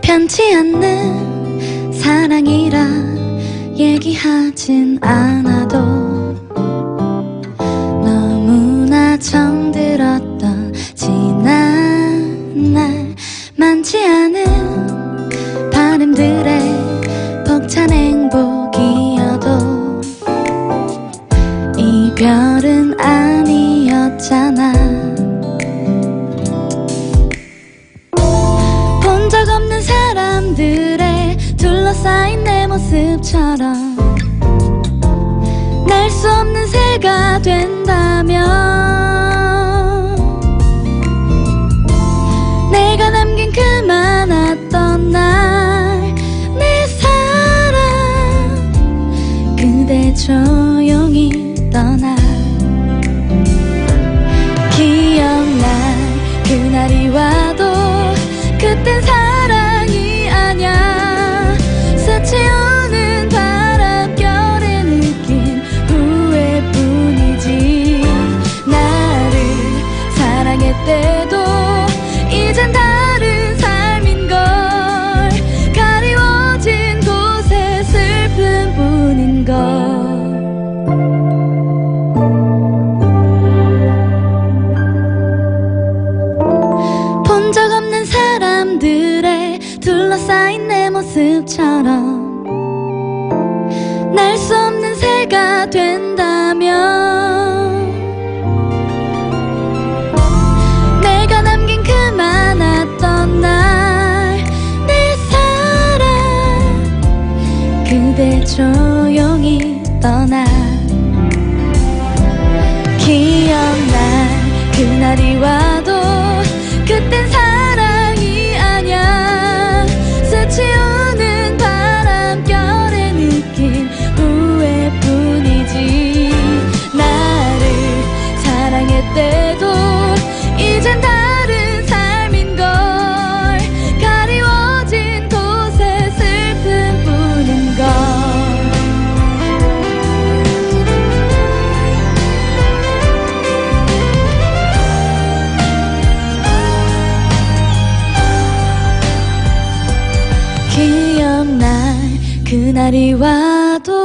변치 않는 사랑이라 얘기하진 않아도 이별은 아니었잖아. 본 적 없는 사람들의 둘러싸인 내 모습처럼 날 수 없는 새가 된다면 내가 남긴 그 많았던 날 내 사랑 그대 조용히 떠나 모습처럼 날 수 없는 새가 된다면 내가 남긴 그 많았던 날 내 사랑 그대 조용히 떠나. 기억날 그날이 와 なりはど